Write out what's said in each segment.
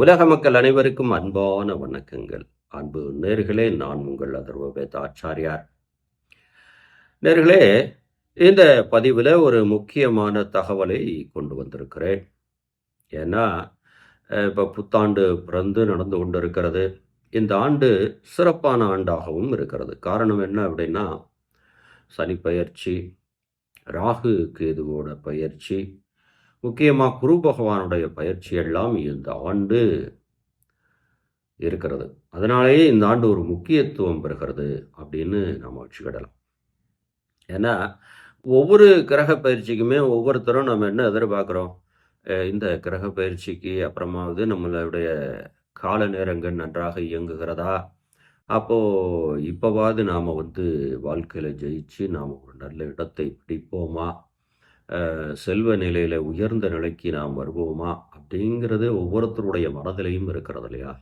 உலக மக்கள் அனைவருக்கும் அன்பான வணக்கங்கள். அன்பு நேர்களே நான் உங்கள் அதர்வ வேத ஆச்சாரியார். நேர்களே இந்த பதிவில் ஒரு முக்கியமான தகவலை கொண்டு வந்திருக்கிறேன். ஏன்னா இப்போ புத்தாண்டு பிறந்து நடந்து கொண்டு இருக்கிறது இந்த ஆண்டு சிறப்பான ஆண்டாகவும் இருக்கிறது. காரணம் என்ன அப்படின்னா சனி பயிற்சி ராகு கேதுவோட பயிற்சி முக்கியமாக குரு பகவானுடைய பயிற்சி எல்லாம் இந்த ஆண்டு இருக்கிறது. அதனாலேயே இந்த ஆண்டு ஒரு முக்கியத்துவம் பெறுகிறது அப்படின்னு நம்ம வச்சுக்கிடலாம். ஏன்னா ஒவ்வொரு கிரக பயிற்சிக்குமே ஒவ்வொருத்தரும் நம்ம என்ன எதிர்பார்க்குறோம்? இந்த கிரக பயிற்சிக்கு அப்புறமாவது நம்மளுடைய கால நேரங்கள் நன்றாக இயங்குகிறதா? அப்போது இப்போவாவது நாம் வந்து வாழ்க்கையில் ஜெயிச்சு நாம் ஒரு நல்ல இடத்தை பிடிப்போமா? செல்வ நிலையில் உயர்ந்த நிலைக்கு நாம் வருவோமா? அப்படிங்கிறது ஒவ்வொருத்தருடைய மனதிலையும் இருக்கிறது இல்லையா?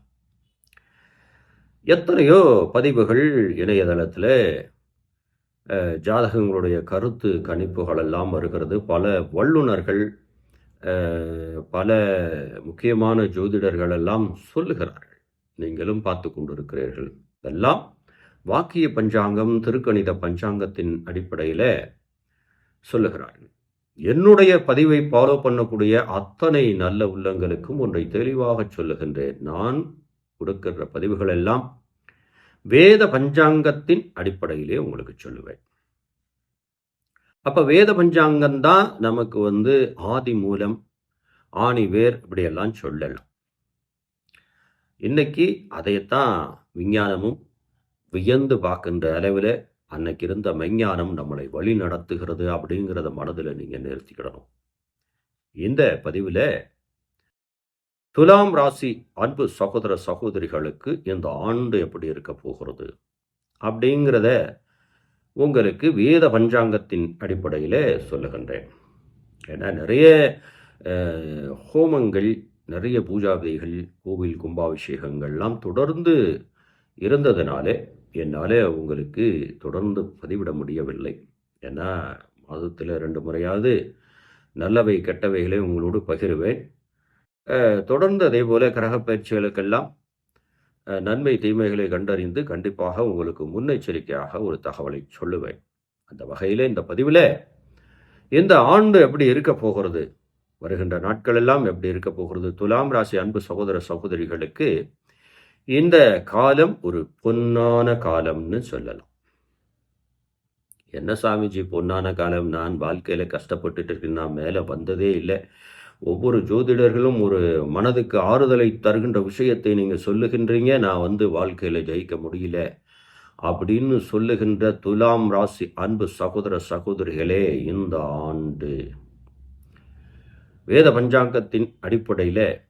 எத்தனையோ பதிவுகள் இணையதளத்தில் ஜாதகங்களுடைய கருத்து கணிப்புகள் எல்லாம் வருகிறது. பல வல்லுனர்கள் பல முக்கியமான ஜோதிடர்கள் எல்லாம் சொல்லுகிறார்கள். நீங்களும் பார்த்து கொண்டிருக்கிறீர்கள். இதெல்லாம் வாக்கிய பஞ்சாங்கம் திருக்கணித பஞ்சாங்கத்தின் அடிப்படையில் சொல்லுகிறார்கள். என்னுடைய பதிவை ஃபாலோ பண்ணக்கூடிய அத்தனை நல்ல உள்ளங்களுக்கும் ஒன்றை தெளிவாக சொல்லுகின்றேன். நான் கொடுக்கின்ற பதிவுகள் எல்லாம் வேத பஞ்சாங்கத்தின் அடிப்படையிலே உங்களுக்கு சொல்லுவேன். அப்போ வேத பஞ்சாங்கம் தான் நமக்கு வந்து ஆதி மூலம் ஆணி வேர் இப்படியெல்லாம் சொல்லலாம். இன்னைக்கு அதைத்தான் விஞ்ஞானமும் வியந்து பார்க்கின்ற அளவில் அன்னைக்கு இருந்த மெஞ்ஞானம் நம்மளை வழி நடத்துகிறது அப்படிங்கிறத மனதில் நீங்கள் நிறுத்திக்கிடணும். இந்த பதிவில் துலாம் ராசி அன்பு சகோதர சகோதரிகளுக்கு இந்த ஆண்டு எப்படி இருக்க போகிறது அப்படிங்கிறத உங்களுக்கு வேத பஞ்சாங்கத்தின் அடிப்படையில் சொல்லுகின்றேன். ஏன்னா நிறைய ஹோமங்கள் நிறைய பூஜாவிதைகள் கோவில் கும்பாபிஷேகங்கள்லாம் தொடர்ந்து இருந்ததுனாலே என்னால் உங்களுக்கு தொடர்ந்து பதிவிட முடியவில்லை. ஏன்னா மாதத்தில் ரெண்டு முறையாவது நல்லவை கெட்டவைகளை உங்களோடு பகிர்வேன். தொடர்ந்து அதே போல் கிரக பயிற்சிகளுக்கெல்லாம் நன்மை தீமைகளை கண்டறிந்து கண்டிப்பாக உங்களுக்கு முன்னெச்சரிக்கையாக ஒரு தகவலை சொல்லுவேன். அந்த வகையில் இந்த பதிவில் இந்த ஆண்டு எப்படி இருக்க போகிறது வருகின்ற நாட்கள் எல்லாம் எப்படி இருக்க போகிறது துலாம் ராசி அன்பு சகோதர சகோதரிகளுக்கு இந்த காலம் ஒரு பொன்னான காலம்னு சொல்லலாம். என்ன சாமிஜி பொன்னான காலம்? நான் வாழ்க்கையில கஷ்டப்பட்டுட்டு இருக்கேன். நான் மேலே வந்ததே இல்லை. ஒவ்வொரு ஜோதிடர்களும் ஒரு மனதுக்கு ஆறுதலை தருகின்ற விஷயத்தை நீங்க சொல்லுகின்றீங்க. நான் வந்து வாழ்க்கையில ஜெயிக்க முடியல அப்படின்னு சொல்லுகின்ற துலாம் ராசி அன்பு சகோதர சகோதரிகளே இந்த ஆண்டு வேத பஞ்சாங்கத்தின் அடிப்படையில்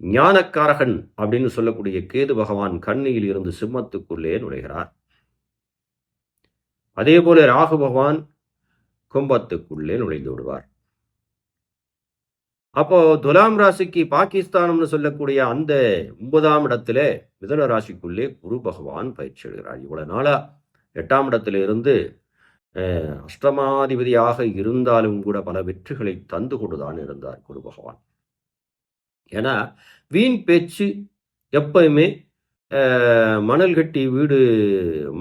ஞானக்காரகன் அப்படின்னு சொல்லக்கூடிய கேது பகவான் கண்ணியில் இருந்து சிம்மத்துக்குள்ளே நுழைகிறார். அதே போல ராகு பகவான் கும்பத்துக்குள்ளே நுழைந்து விடுவார். அப்போ துலாம் ராசிக்கு பாகிஸ்தானம்னு சொல்லக்கூடிய அந்த ஒன்பதாம் இடத்துல மிதன ராசிக்குள்ளே குரு பகவான் பயிற்சி எடுகிறார் இவ்வளவு நாளா எட்டாம் இடத்துல இருந்து அஹ், அஷ்டமாதிபதியாக இருந்தாலும் கூட பல வெற்றிகளை தந்து கொண்டுதான் இருந்தார் குரு பகவான். ஏன்னா வீண் பேச்சு எப்பயுமே மணல் கட்டி வீடு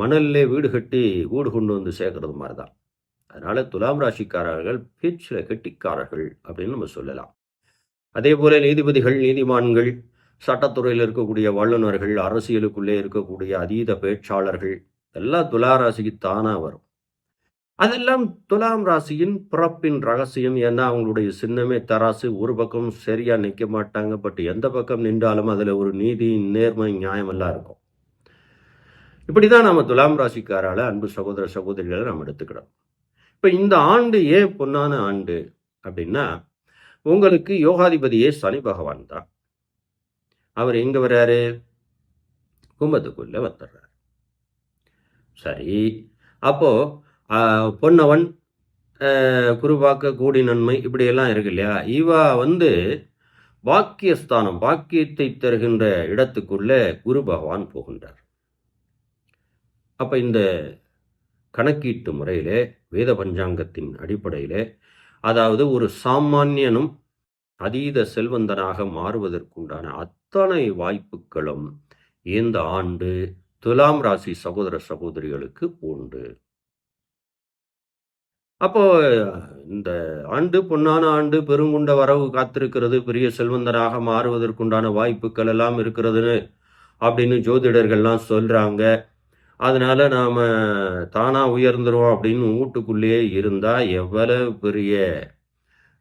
மணல்லே வீடு கட்டி வீடு கொண்டு வந்து சேர்க்கறது மாதிரி தான் அதனால துலாம் ராசிக்காரர்கள் பேச்சில் கெட்டிக்காரர்கள் அப்படின்னு நம்ம சொல்லலாம். அதே போல நீதிபதிகள் நீதிமான்கள் சட்டத்துறையில் இருக்கக்கூடிய வல்லுநர்கள் அரசியலுக்குள்ளே இருக்கக்கூடிய அதீத பேச்சாளர்கள் எல்லாம் துலா தானாக வரும். அதெல்லாம் துலாம் ராசியின் பிறப்பின் ரகசியம். ஏன்னா அவங்களுடைய சின்னமே தராசு. ஒரு பக்கம் சரியா நிற்க மாட்டாங்க. பட் எந்த பக்கம் நின்றாலும் அதுல ஒரு நீதி நேர்மை நியாயம் எல்லாம் இருக்கும். இப்படிதான் நம்ம துலாம் ராசிக்காரால அன்பு சகோதர சகோதரிகளை நம்ம எடுத்துக்கிறோம் இப்ப இந்த ஆண்டு ஏன் பொன்னான ஆண்டு அப்படின்னா உங்களுக்கு யோகாதிபதியே சனி பகவான் தான். அவர் எங்க வர்றாரு? கும்பத்துக்குள்ள வந்துடுறாரு. சரி. அப்போ பொன்னவன் குருபாக்க கூடி நன்மை இப்படியெல்லாம் இருக்கு இல்லையா? இவா வந்து பாக்கியஸ்தானம் பாக்கியத்தை தருகின்ற இடத்துக்குள்ளே குரு பகவான் போகின்றார். அப்போ இந்த கணக்கீட்டு முறையிலே வேத பஞ்சாங்கத்தின் அடிப்படையிலே அதாவது ஒரு சாமானியனும் அதீத செல்வந்தனாக மாறுவதற்குண்டான அத்தனை வாய்ப்புகளும் இந்த ஆண்டு துலாம் ராசி சகோதர சகோதரிகளுக்கு உண்டு. அப்போ இந்த ஆண்டு பொன்னான ஆண்டு பெருங்குண்ட வரவு காத்திருக்கிறது பெரிய செல்வந்தராக மாறுவதற்குண்டான வாய்ப்புகள் எல்லாம் இருக்கிறதுன்னு அப்படின்னு ஜோதிடர்கள்லாம் சொல்றாங்க. அதனால நாம தானா உயர்ந்துருவோம் அப்படின்னு வீட்டுக்குள்ளேயே இருந்தா எவ்வளவு பெரிய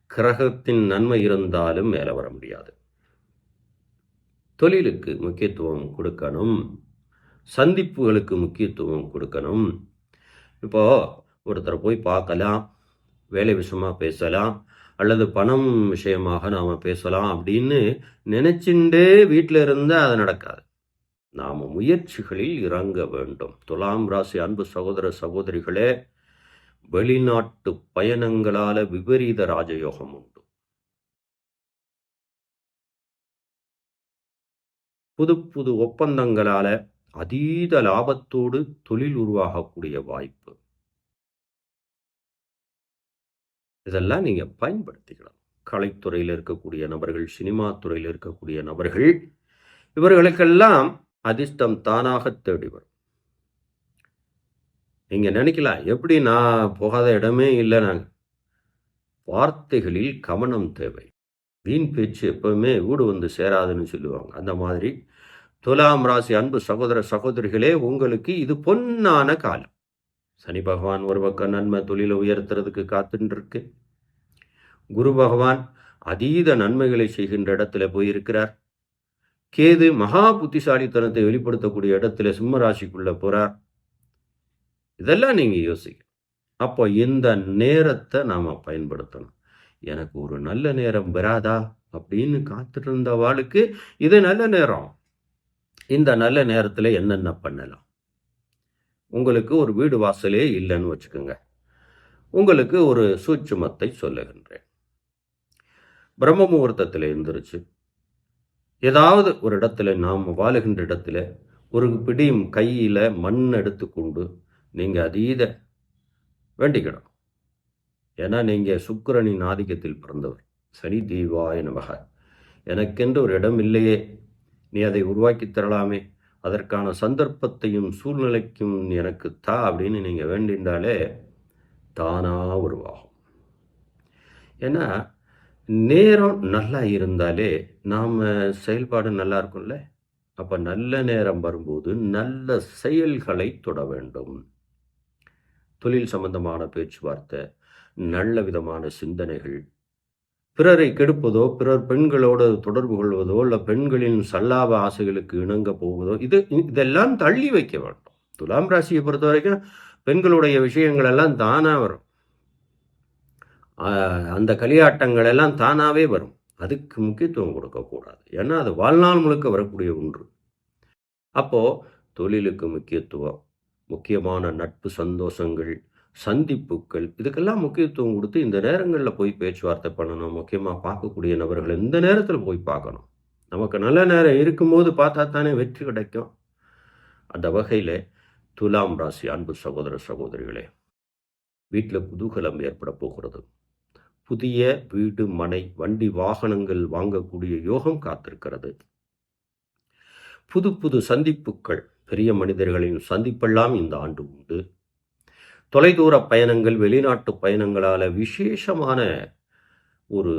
கிரகத்தின் நன்மை இருந்தாலும் மேலே வர முடியாது. தொழிலுக்கு முக்கியத்துவம் கொடுக்கணும். சந்திப்புகளுக்கு முக்கியத்துவம் கொடுக்கணும். இப்போ ஒருத்தரை போய் பார்க்கலாம் வேலை விஷயமாக பேசலாம் அல்லது பணம் விஷயமாக நாம் பேசலாம் அப்படின்னு நினைச்சுட்டே வீட்டில் இருந்தால் அது நடக்காது. நாம் முயற்சிகளில் இறங்க வேண்டும். துலாம் ராசி அன்பு சகோதர சகோதரிகளே வெளிநாட்டு பயணங்களால் விபரீத ராஜயோகம் உண்டு. புது புது ஒப்பந்தங்களால் அதீத லாபத்தோடு தொழில் உருவாகக்கூடிய வாய்ப்பு. இதெல்லாம் நீங்கள் பயன்படுத்திக்கலாம். கலைத்துறையில் இருக்கக்கூடிய நபர்கள் சினிமா துறையில் இருக்கக்கூடிய நபர்கள் இவர்களுக்கெல்லாம் அதிர்ஷ்டம் தானாக தேடி வரும். நீங்கள் நினைக்கலாம் எப்படி நான் போகாத இடமே இல்லை நாங்கள் வார்த்தைகளில் கவனம் தேவை. வீண் பேச்சு எப்பவுமே வீடு வந்து சேராதுன்னு சொல்லுவாங்க. அந்த மாதிரி துலாம் ராசி அன்பு சகோதர சகோதரிகளே உங்களுக்கு இது பொன்னான காலம். சனி பகவான் ஒரு பக்கம் நன்மை தொழிலை உயர்த்துறதுக்கு காத்துருக்கு குரு பகவான் அதீத நன்மைகளை செய்கின்ற இடத்துல போயிருக்கிறார். கேது மகா புத்திசாலித்தனத்தை வெளிப்படுத்தக்கூடிய இடத்துல சிம்ம ராசிக்குள்ள போறார். இதெல்லாம் நீங்க யோசிக்க அப்போ இந்த நேரத்தை நாம பயன்படுத்தணும். எனக்கு ஒரு நல்ல நேரம் வராதா அப்படின்னு காத்துட்டு இருந்த வாளுக்கு இது நல்ல நேரம். இந்த நல்ல நேரத்தில் என்னென்ன பண்ணலாம்? உங்களுக்கு ஒரு வீடு வாசலே இல்லைன்னு வச்சுக்கோங்க. உங்களுக்கு ஒரு சூட்சுமத்தை சொல்லுகின்றேன். பிரம்ம முகூர்த்தத்தில் எழுந்திருச்சு ஏதாவது ஒரு இடத்துல நாம் வாழுகின்ற இடத்துல ஒரு பிடியும் கையில் மண் எடுத்துக்கொண்டு நீங்கள் அதீத வேண்டிக்கணும் ஏன்னா நீங்கள் சுக்கரனின் ஆதிக்கத்தில் பிறந்தவர். சனி தீவாய நமக. எனக்கென்று ஒரு இடம் இல்லையே. நீ அதை உருவாக்கி தரலாமே. அதற்கான சந்தர்ப்பத்தையும் சூழ்நிலைக்கும் எனக்கு தா அப்படின்னு நீங்கள் வேண்டின்றாலே தானாக உருவாகும். ஏன்னா நேரம் நல்லா இருந்தாலே நாம் செயல்பாடு நல்லா இருக்கும்ல? அப்போ நல்ல நேரம் வரும்போது நல்ல செயல்களை தொட வேண்டும். தொழில் சம்பந்தமான பேச்சுவார்த்தை நல்ல விதமான சிந்தனைகள் பிறரை கெடுப்பதோ பிறர் பெண்களோடு தொடர்பு கொள்வதோ இல்லை பெண்களின் சல்லாப ஆசைகளுக்கு இணங்க போவதோ இது இதெல்லாம் தள்ளி வைக்க வேண்டும். துலாம் ராசியை பொறுத்த வரைக்கும் பெண்களுடைய விஷயங்கள் எல்லாம் தானாக வரும். அந்த களியாட்டங்கள் எல்லாம் தானாகவே வரும். அதுக்கு முக்கியத்துவம் கொடுக்கக்கூடாது. ஏன்னா அது வாழ்நாள் முழுக்க வரக்கூடிய ஒன்று. அப்போது தொழிலுக்கு முக்கியத்துவம் முக்கியமான நட்பு சந்தோஷங்கள் சந்திப்புகள் இதுக்கெல்லாம் முக்கியத்துவம் கொடுத்து இந்த நேரங்களில் போய் பேச்சுவார்த்தை பண்ணணும் முக்கியமாக பார்க்கக்கூடிய நபர்கள் இந்த நேரத்தில் போய் பார்க்கணும். நமக்கு நல்ல நேரம் இருக்கும்போது பார்த்தா தானே வெற்றி கிடைக்கும். அந்த வகையில் துலாம் ராசி அன்பு சகோதர சகோதரிகளே வீட்டில் குதூகலம் ஏற்பட போகிறது. புதிய வீடு மனை வண்டி வாகனங்கள் வாங்கக்கூடிய யோகம் காத்திருக்கிறது. புது புது சந்திப்புகள் பெரிய மனிதர்களின் சந்திப்பெல்லாம் இந்த ஆண்டு உண்டு. தொலைதூர பயணங்கள் வெளிநாட்டு பயணங்களால் விசேஷமான ஒரு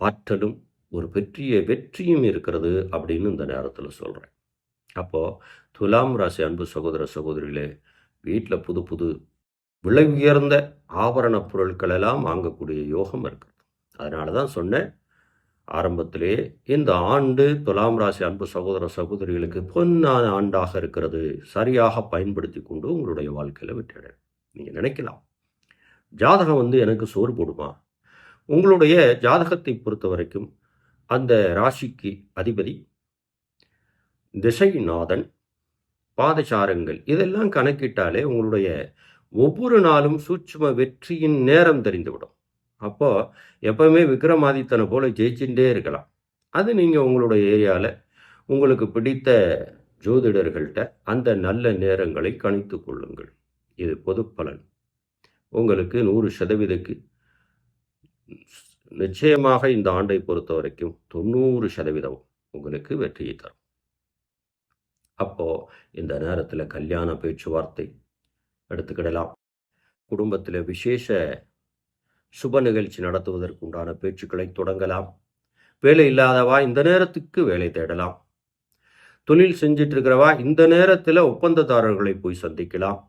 ஆற்றலும் ஒரு வெற்றிய வெற்றியும் இருக்கிறது அப்படின்னு இந்த நேரத்தில் சொல்கிறேன் அப்போது துலாம் ராசி அன்பு சகோதர சகோதரிகளே வீட்டில் புது புது விலை உயர்ந்த ஆபரண பொருட்கள் எல்லாம் வாங்கக்கூடிய யோகம் இருக்குது. அதனால தான் சொன்னேன் ஆரம்பத்திலே இந்த ஆண்டு துலாம் ராசி அன்பு சகோதர சகோதரிகளுக்கு பொன்னான ஆண்டாக இருக்கிறது சரியாக பயன்படுத்தி கொண்டு உங்களுடைய வாழ்க்கையில் விட்டுட நீங்கள் நினைக்கலாம். ஜாதகம் வந்து எனக்கு சோறு போடுமா? உங்களுடைய ஜாதகத்தை பொறுத்த வரைக்கும் அந்த ராசிக்கு அதிபதி திசைநாதன் பாதசாரங்கள் இதெல்லாம் கணக்கிட்டாலே உங்களுடைய ஒவ்வொரு நாளும் சூட்சும வெற்றியின் நேரம் தெரிந்துவிடும். அப்போ எப்பவுமே விக்ரமாதித்தனை போல ஜெயிச்சுட்டே இருக்கலாம். அது நீங்கள் உங்களுடைய ஏரியாவில் உங்களுக்கு பிடித்த ஜோதிடர்கள்ட்ட அந்த நல்ல நேரங்களை கணித்து கொள்ளுங்கள். இது பொது பலன். உங்களுக்கு நூறு சதவீதக்கு நிச்சயமாக இந்த ஆண்டை பொறுத்த வரைக்கும் தொண்ணூறு சதவீதம் உங்களுக்கு வெற்றியை தரும். அப்போ இந்த நேரத்தில் கல்யாண பேச்சுவார்த்தை எடுத்துக்கிடலாம். குடும்பத்தில் விசேஷ சுப நிகழ்ச்சி நடத்துவதற்கு உண்டான பேச்சுக்களை தொடங்கலாம். வேலை இல்லாதவா இந்த நேரத்துக்கு வேலை தேடலாம். தொழில் செஞ்சிட்டு இருக்கிறவா இந்த நேரத்தில் ஒப்பந்ததாரர்களை போய் சந்திக்கலாம்.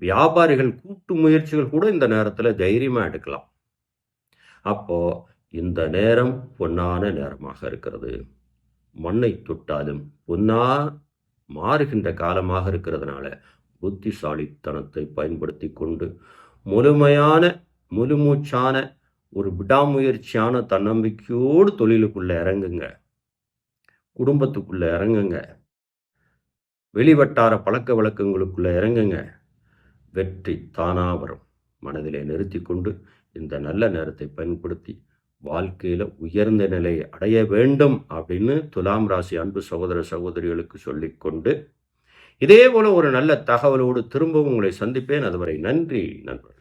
வியாபாரிகள் கூட்டு முயற்சிகள் கூட இந்த நேரத்தில் தைரியமாக எடுக்கலாம். அப்போ இந்த நேரம் பொன்னான நேரமாக இருக்கிறது. மண்ணை தொட்டாலும் பொன்னா மாறுகின்ற காலமாக இருக்கிறதுனால புத்திசாலித்தனத்தை பயன்படுத்தி கொண்டு முழுமையான முழுமூச்சான ஒரு விடாமுயற்சியான தன்னம்பிக்கையோடு தொழிலுக்குள்ள இறங்குங்க. குடும்பத்துக்குள்ள இறங்குங்க. வெளிவட்டார பழக்க வழக்கங்களுக்குள்ள இறங்குங்க. வெற்றி தானா வரும். மனதிலே நிறுத்தி கொண்டு இந்த நல்ல நேரத்தை பயன்படுத்தி வாழ்க்கையில் உயர்ந்த நிலையை அடைய வேண்டும் அப்படின்னு துலாம் ராசி அன்பு சகோதர சகோதரிகளுக்கு சொல்லிக்கொண்டு இதே போல ஒரு நல்ல தகவலோடு திரும்பவும் உங்களை சந்திப்பேன். அதுவரை நன்றி நண்பர்கள்.